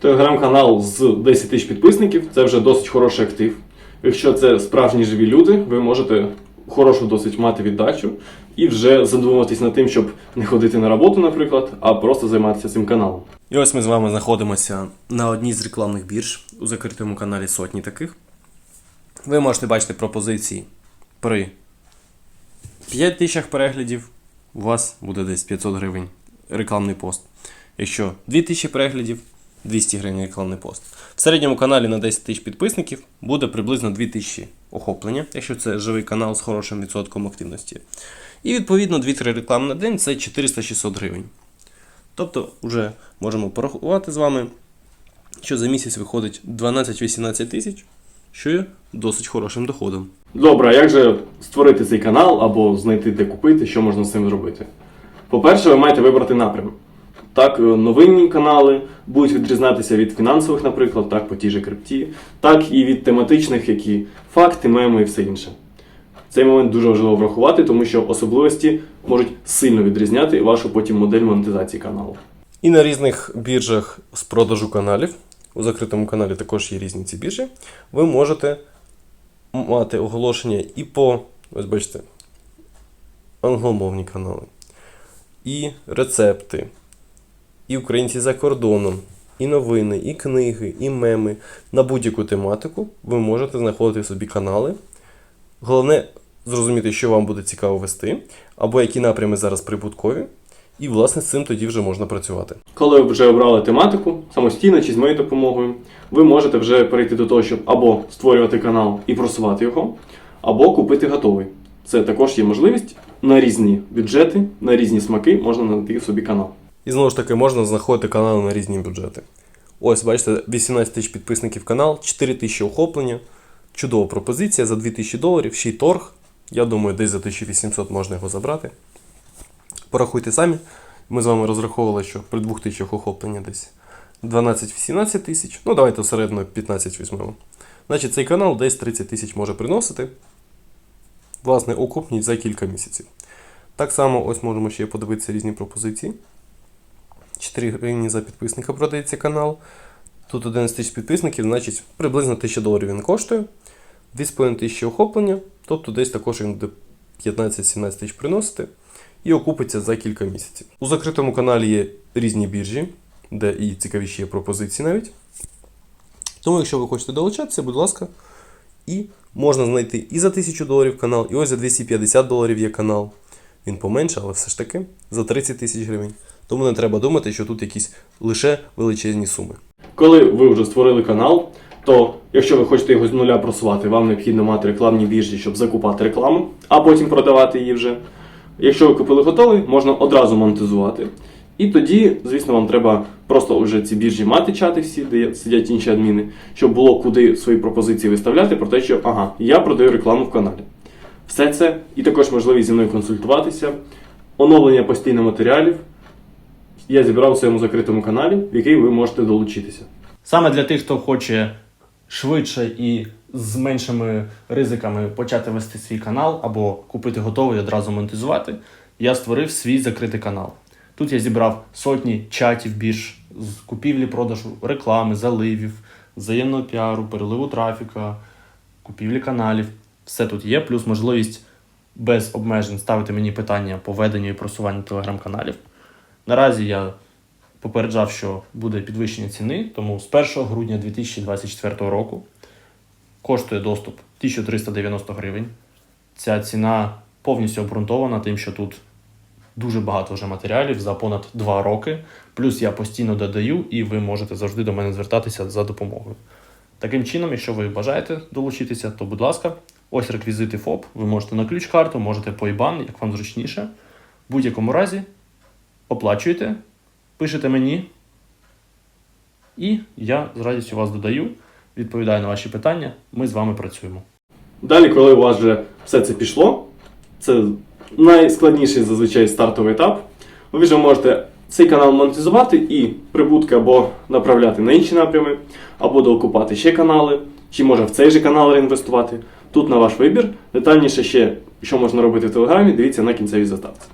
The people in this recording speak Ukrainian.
Телеграм-канал з 10 тисяч підписників це вже досить хороший актив. Якщо це справжні живі люди, ви можете хорошу досить мати віддачу і вже задумуватись над тим, щоб не ходити на роботу, наприклад, а просто займатися цим каналом. І ось ми з вами знаходимося на одній з рекламних бірж у закритому каналі сотні таких. Ви можете бачити пропозиції при 5 тисячах переглядів, у вас буде десь 500 гривень рекламний пост. Якщо 2000 переглядів, 200 гривень рекламний пост. В середньому каналі на 10 тисяч підписників буде приблизно 2000 охоплення, якщо це живий канал з хорошим відсотком активності. І відповідно 2-3 реклами на день це 400-600 гривень. Тобто, вже можемо порахувати з вами, що за місяць виходить 12-18 тисяч, що є досить хорошим доходом. Добре, а як же створити цей канал або знайти де купити, що можна з цим зробити? По-перше, ви маєте вибрати напрям. Так, е, новинні канали будуть відрізнятися від фінансових, наприклад, так, по тій же крипті, так і від тематичних, які факти, меми і все інше. Цей момент дуже важливо врахувати, тому що особливості можуть сильно відрізняти вашу потім модель монетизації каналу. І на різних біржах з продажу каналів, у закритому каналі також є різні ці біржі, ви можете мати оголошення і по, ось бачите, англомовні канали, і рецепти, і українці за кордоном, і новини, і книги, і меми. На будь-яку тематику ви можете знаходити собі канали. Головне зрозуміти, що вам буде цікаво вести, або які напрями зараз прибуткові, і, власне, з цим тоді вже можна працювати. Коли ви вже обрали тематику самостійно чи з моєю допомогою, ви можете вже перейти до того, щоб або створювати канал і просувати його, або купити готовий. Це також є можливість на різні бюджети, на різні смаки можна знайти собі канал. І знову ж таки можна знаходити канали на різні бюджети. Ось, бачите, 18 тисяч підписників канал, 4 тисячі охоплення. Чудова пропозиція за 2000 доларів, ще й торг. Я думаю, десь за 1800 можна його забрати. Порахуйте самі. Ми з вами розраховували, що при 2000 охоплення десь 12-18 тисяч. Ну, давайте середньо 15 візьмемо. Значить, цей канал десь 30 тисяч може приносити. Власне, окупність за кілька місяців. Так само, ось можемо ще подивитися різні пропозиції. 4 гривні за підписника продається канал. Тут 11 тисяч підписників, значить приблизно 1000 доларів він коштує. 2,5 тисячі охоплення, тобто десь також він буде 15-17 тисяч приносити і окупиться за кілька місяців. У закритому каналі є різні біржі, де і цікавіші є пропозиції навіть. Тому, якщо ви хочете долучатися, будь ласка, і можна знайти і за 1000 доларів канал, і ось за 250 доларів є канал. Він поменше, але все ж таки за 30 тисяч гривень. Тому не треба думати, що тут якісь лише величезні суми. Коли ви вже створили канал, то якщо ви хочете його з нуля просувати, вам необхідно мати рекламні біржі, щоб закупати рекламу, а потім продавати її вже. Якщо ви купили готовий, можна одразу монетизувати. І тоді, звісно, вам треба просто вже ці біржі мати чати всі, де сидять інші адміни, щоб було куди свої пропозиції виставляти про те, що ага, я продаю рекламу в каналі. Все це і також можливість зі мною консультуватися, оновлення постійно матеріалів. Я зібрав у своєму закритому каналі, в який ви можете долучитися. Саме для тих, хто хоче швидше і з меншими ризиками почати вести свій канал або купити готовий одразу монетизувати, я створив свій закритий канал. Тут я зібрав сотні чатів більш з купівлі, продажу, реклами, заливів, взаємного піару, переливу трафіка, купівлі каналів. Все тут є, плюс можливість без обмежень ставити мені питання по веденню і просуванню телеграм-каналів. Наразі я попереджав, що буде підвищення ціни, тому з 1 грудня 2024 року коштує доступ 1390 гривень. Ця ціна повністю обґрунтована тим, що тут дуже багато вже матеріалів за понад 2 роки. Плюс я постійно додаю, і ви можете завжди до мене звертатися за допомогою. Таким чином, якщо ви бажаєте долучитися, то будь ласка, ось реквізити ФОП. Ви можете на ключ-карту, можете по IBAN, як вам зручніше. В будь-якому разі оплачуєте, пишете мені, і я з радістю вас додаю, відповідаю на ваші питання. Ми з вами працюємо. Далі, коли у вас вже все це пішло, це найскладніший зазвичай стартовий етап. Ви вже можете цей канал монетизувати і прибутки або направляти на інші напрями, або доокупати ще канали, чи може в цей же канал реінвестувати. Тут на ваш вибір. Детальніше ще, що можна робити в Телеграмі, дивіться на кінцевій заставці.